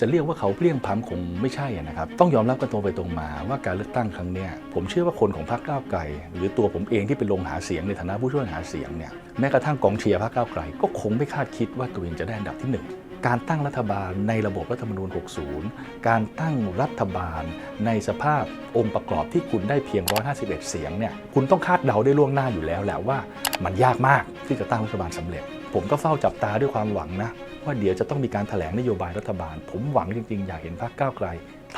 จะเรียกว่าเขาเพลี้ยงพล้ำคงไม่ใช่นะครับ ต้องยอมรับกันตรงไปตรงมาว่าการเลือกตั้งครั้งนี้ผมเชื่อว่าคนของพรรคก้าวไกล หรือตัวผมเองที่เป็นลงหาเสียงในฐานะผู้ช่วยหาเสียงเนี่ยแม้กระทั่งกองเชียร์พรรคก้าวไกล ก็คงไม่คาดคิดว่าตัวเองจะได้อันดับที่หนึ่งการตั้งรัฐบาลในระบบรัฐธรรมนูญ 60 การตั้งรัฐบาลในสภาพองค์ประกอบที่คุณได้เพียง 151 เสียงเนี่ย คุณต้องคาดเดาได้ล่วงหน้าอยู่แล้วแหละว่า มันยากมากที่จะตั้งรัฐบาลสำเร็จ ผมก็เฝ้าจับตาด้วยความหวังนะ ว่าเดี๋ยวจะต้องมีการถแถลงนโยบายรัฐบาล ผมหวังจริงๆ อยากเห็นพรรคก้าวไกล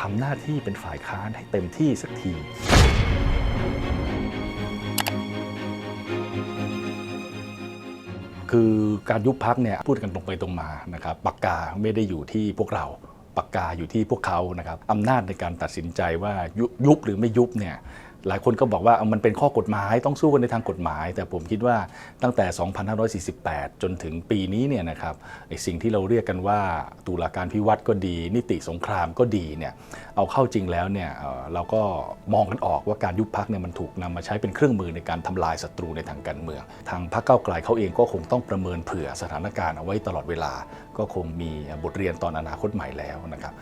ทำหน้าที่เป็นฝ่ายค้านให้เต็มที่สักทีคือการยุบพักเนี่ยพูดกันตรงไปตรงมานะครับปากกาไม่ได้อยู่ที่พวกเราปากกาอยู่ที่พวกเขานะครับอำนาจในการตัดสินใจว่ายุยุบหรือไม่ยุบเนี่ย หลายคนก็บอกว่ามันเป็นข้อกฎหมายต้องสู้กันในทางกฎหมาย แต่ผมคิดว่าตั้งแต่ 2548 จนถึงปีนี้เนี่ยนะครับไอสิ่งที่เราเรียกกันว่าตุลาการพิวัตรก็ดี นิติสงครามก็ดีเนี่ยเอาเข้าจริงแล้วเนี่ยเราก็มองกันออกว่าการยุบพักเนี่ยมันถูกนำมาใช้เป็นเครื่องมือในการทำลายศัตรูในทางการเมือง ทางพรรคเก้าไกลเขาเองก็คงต้องประเมินเผื่อสถานการณ์เอาไว้ตลอดเวลา ก็คงมีบทเรียนตอนอนาคตใหม่แล้วนะครับ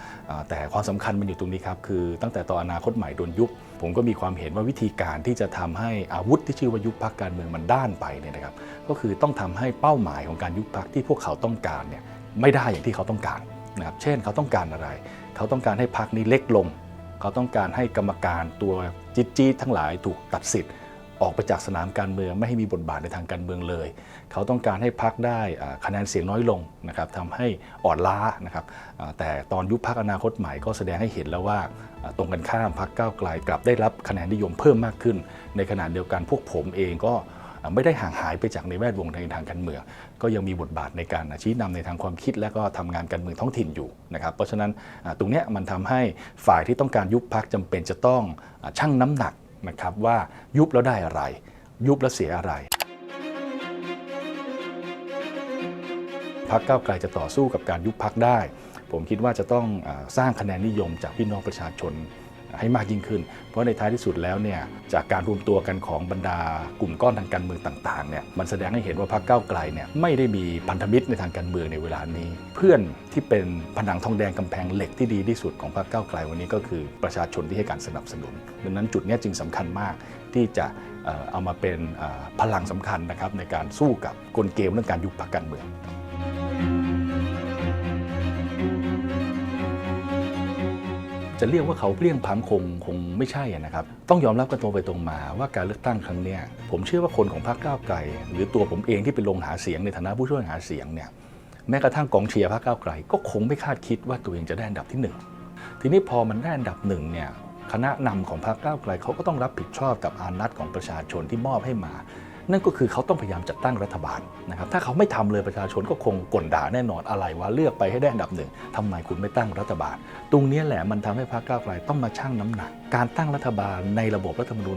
แต่ความสำคัญมันอยู่ตรงนี้ครับคือตั้งแต่ตอนอนาคตใหม่โดนยุบ ผมก็มีความเห็นว่าวิธีการที่จะทำให้อาวุธที่ชื่อว่ายุบพักการเมืองมันด้านไปเนี่ยนะครับก็คือต้องทำให้เป้าหมายของการยุบพักที่พวกเขาต้องการเนี่ยไม่ได้อย่างที่เขาต้องการนะครับเช่นเขาต้องการอะไร เขาต้องการให้พักนี้เล็กลง เขาต้องการให้กรรมการตัวจิ๊ดจี๊ดทั้งหลายถูกตัดสิทธิ์ ออกไปจากสนามการเมืองไม่ให้มีบทบาทในทางการเมืองเลย เขาต้องการให้พักได้คะแนนเสียงน้อยลงนะครับทำให้อ่อนล้านะครับแต่ตอนยุบพักอนาคตใหม่ก็แสดงให้เห็นแล้วว่าตรงกันข้ามพักก้าวไกลกลับได้รับคะแนนนิยมเพิ่มมากขึ้น ในขณะเดียวกันพวกผมเองก็ไม่ได้ห่างหายไปจากในแวดวงในทางการเมือง ก็ยังมีบทบาทในการชี้นำในทางความคิดและก็ทำงานการเมืองท้องถิ่นอยู่นะครับ เพราะฉะนั้นตรงนี้มันทำให้ฝ่ายที่ต้องการยุบพักจำเป็นจะต้องชั่งน้ำหนัก นะครับว่ายุบแล้วได้อะไร ยุบแล้วเสียอะไรพักเก้าไกลจะต่อสู้กับการยุบพักได้ ผมคิดว่าจะต้องสร้างคะแนนนิยมจากพี่น้องประชาชน ให้มากยิ่งขึ้น เพราะในท้ายที่สุดแล้วเนี่ยจากการรวมตัวกันของบรรดากลุ่มก้อนทางการเมืองต่างๆเนี่ยมันแสดงให้เห็นว่าพรรคก้าวไกลเนี่ยไม่ได้มีพันธมิตรในทางการเมืองในเวลานี้ เพื่อนที่เป็นผนังทองแดงกำแพงเหล็กที่ดีที่สุดของพรรคก้าวไกลวันนี้ก็คือประชาชนที่ให้การสนับสนุน ดังนั้นจุดนี้จึงสำคัญมากที่จะเอามาเป็นพลังสำคัญนะครับในการสู้กับกลเกมเรื่องการยุบพรรคการเมือง จะเรียกว่าเขาเพลี้ยงพล้ำคงคงไม่ใช่นะครับ ต้องยอมรับกันตรงไปตรงมาว่าการเลือกตั้งครั้งนี้ผมเชื่อว่าคนของพรรคก้าวไกล หรือตัวผมเองที่เป็นลงหาเสียงในฐานะผู้ช่วยหาเสียงเนี่ยแม้กระทั่งกองเชียร์พรรคก้าวไกล ก็คงไม่คาดคิดว่าตัวเองจะได้อันดับที่หนึ่งทีนี้พอมันได้อันดับหนึ่งเนี่ยคณะนำของพรรคก้าวไกลเขาก็ต้องรับผิดชอบกับอานัตของประชาชนที่มอบให้มา นั่นก็คือเขาต้องพยายามจัดตั้งรัฐบาลนะครับถ้าเขาไม่ทำเลยประชาชนก็คงกลด่าแน่นอนอะไรว่าเลือกไปให้ได้อันดับหนึ่งทำไมคุณไม่ตั้งรัฐบาล ตรงนี้แหละมันทำให้พรรคก้าวไกลต้องมาชั่งน้ำหนัก การตั้งรัฐบาลในระบบรัฐธรรมนูญ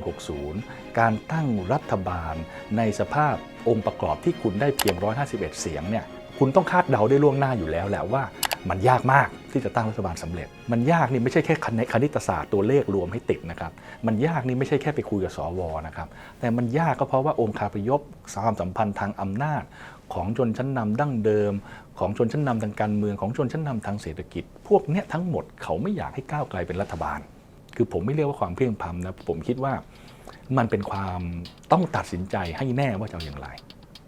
60 การตั้งรัฐบาลในสภาพองค์ประกอบที่คุณได้เพียง 151 เสียงเนี่ย คุณต้องคาดเดาได้ล่วงหน้าอยู่แล้วแหละว่ามันยากมากที่จะตั้งรัฐบาลสำเร็จ มันยากนี่ไม่ใช่แค่คณิตศาสตร์ตัวเลขรวมให้ติดนะครับ มันยากนี่ไม่ใช่แค่ไปคุยกับสวนะครับ แต่มันยากก็เพราะว่าองค์คาพยพความสัมพันธ์ทางอำนาจ ของชนชั้นนำดั้งเดิม ของชนชั้นนำทางการเมืองของชนชั้นนำทางเศรษฐกิจ พวกเนี้ยทั้งหมดเขาไม่อยากให้ก้าวไกลเป็นรัฐบาล คือผมไม่เรียกว่าความเพลียงพล้ำนะผมคิดว่ามันเป็นความต้องตัดสินใจให้แน่ว่าจะอย่างไร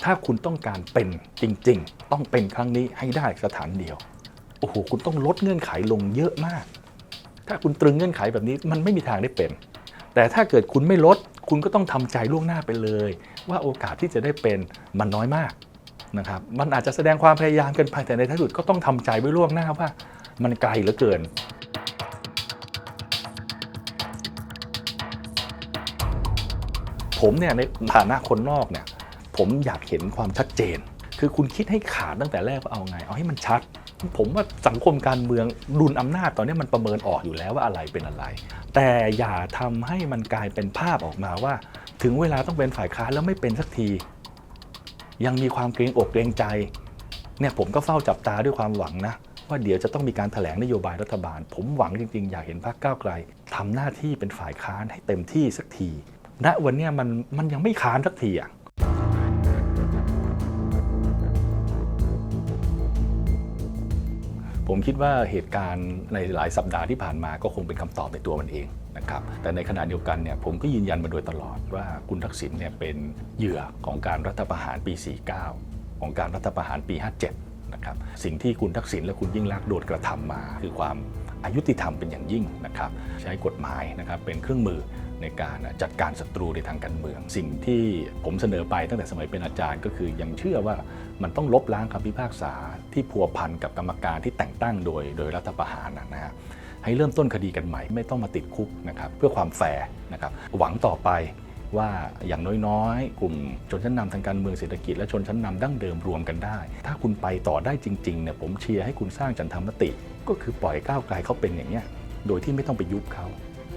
ถ้าคุณต้องการเป็นจริง ๆ ต้องเป็นครั้งนี้ให้ได้สถานเดียว โอ้โห คุณต้องลดเงื่อนไขลงเยอะมาก ถ้าคุณตรึงเงื่อนไขแบบนี้มันไม่มีทางได้เป็น แต่ถ้าเกิดคุณไม่ลด คุณก็ต้องทำใจล่วงหน้าไปเลย ว่าโอกาสที่จะได้เป็นมันน้อยมากนะครับ มันอาจจะแสดงความพยายามกินไปแต่ในที่สุดก็ต้องทำใจไว้ล่วงหน้าว่า มันไกลเหลือเกินผมเนี่ยในฐานะคนนอกเนี่ย ผมอยากเห็นความชัดเจน คือคุณคิดให้ขาดตั้งแต่แรกว่าเอาไง เอาให้มันชัด ผมว่าสังคมการเมืองดุลอำนาจตอนนี้มันประเมินออกอยู่แล้วว่าอะไรเป็นอะไร แต่อย่าทำให้มันกลายเป็นภาพออกมาว่า ถึงเวลาต้องเป็นฝ่ายค้านแล้วไม่เป็นสักที ยังมีความเกรงอกเกรงใจเนี่ยผมก็เฝ้าจับตาด้วยความหวังนะว่าเดี๋ยวจะต้องมีการถแถลงนโยบายรัฐบาล ผมหวังจริงๆ อยากเห็นพรรคก้าวไกลทำหน้าที่เป็นฝ่ายค้านให้เต็มที่สักทีณวันนี้มันมันยังไม่ค้านสักทีอะ ผมคิดว่าเหตุการณ์ในหลายสัปดาห์ที่ผ่านมาก็คงเป็นคำตอบในตัวมันเองนะครับแต่ในขณะเดียวกันเนี่ยผมก็ยืนยันมาโดยตลอดว่าคุณทักษิณเนี่ยเป็นเหยื่อของการรัฐประหารปี 49 ของการรัฐประหารปี 57นะครับสิ่งที่คุณทักษิณและคุณยิ่งลักษณ์โดนกระทำมา คือความอายุติธรรมเป็นอย่างยิ่งนะครับใช้กฎหมายนะครับเป็นเครื่องมือ ในการจัดการศัตรูในทางการเมือง สิ่งที่ผมเสนอไปตั้งแต่สมัยเป็นอาจารย์ก็คือยังเชื่อว่ามันต้องลบล้างคำพิพากษาที่พัวพันกับกรรมการที่แต่งตั้งโดยโดยรัฐประหารนะฮะให้เริ่มต้นคดีกันใหม่ไม่ต้องมาติดคุกนะครับเพื่อความแฟร์นะครับหวังต่อไปว่าอย่างน้อยๆ กลุ่มชนชั้นนำทางการเมืองเศรษฐกิจและชนชั้นนำดั้งเดิมรวมกันได้ ถ้าคุณไปต่อได้จริงๆเนี่ยผมเชียร์ให้คุณสร้างจันทามติ ก็คือปล่อยก้าวไกลเขาเป็นอย่างเนี้ยโดยที่ไม่ต้องไปยุบเขา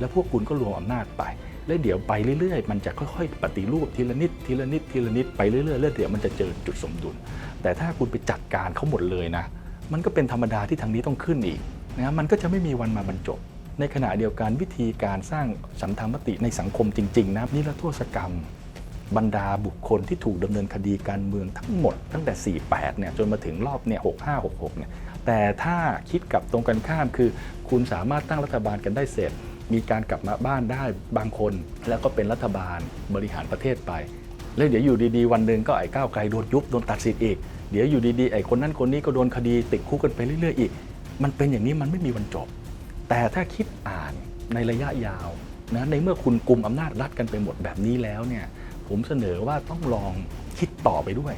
แล้วพวกคุณก็รวมอำนาจไป แล้วเดี๋ยวไปเรื่อยๆ มันจะค่อยๆ ปฏิรูปทีละนิดทีละนิดทีละนิดไปเรื่อยๆแล้วเดี๋ยวมันจะเจอจุดสมดุล แต่ถ้าคุณไปจัดการเขาหมดเลยนะ มันก็เป็นธรรมดาที่ทางนี้ต้องขึ้นอีกนะมันก็จะไม่มีวันมาบรรจบ ในขณะเดียวกันวิธีการสร้างสันธรรมติในสังคมจริงๆนะนิรโทษกรรมบรรดาบุคคลที่ถูกดำเนินคดีการเมืองทั้งหมดตั้งแต่ 48 เนี่ยจนมาถึงรอบเนี่ย 65 66 เนี่ย แต่ถ้าคิดกับตรงกันข้ามคือ คุณสามารถตั้งรัฐบาลกันได้เสร็จ มีการกลับมาบ้านได้บางคน แล้วก็เป็นรัฐบาลบริหารประเทศไป แล้วเดี๋ยวอยู่ดีๆ วันหนึ่งก็ไอ้ก้าวไกลโดนยุบโดนตัดสิทธิ์อีกเดี๋ยวอยู่ดีๆไอ้คนนั้นคนนี้ก็โดนคดีติดคุกกันไปเรื่อยๆอีก มันเป็นอย่างนี้มันไม่มีวันจบ แต่ถ้าคิดอ่านในระยะยาวนะในเมื่อคุณกลุ่มอำนาจรัฐกันไปหมดแบบนี้แล้วเนี่ยผมเสนอว่าต้องลองคิดต่อไปด้วย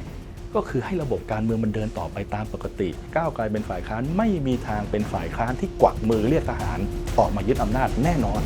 ก็คือให้ระบบการเมืองมันเดินต่อไปตามปกติ ก้าวไกลเป็นฝ่ายค้านไม่มีทางเป็นฝ่ายค้านที่กวักมือเรียกทหารออกมายึดอำนาจแน่นอน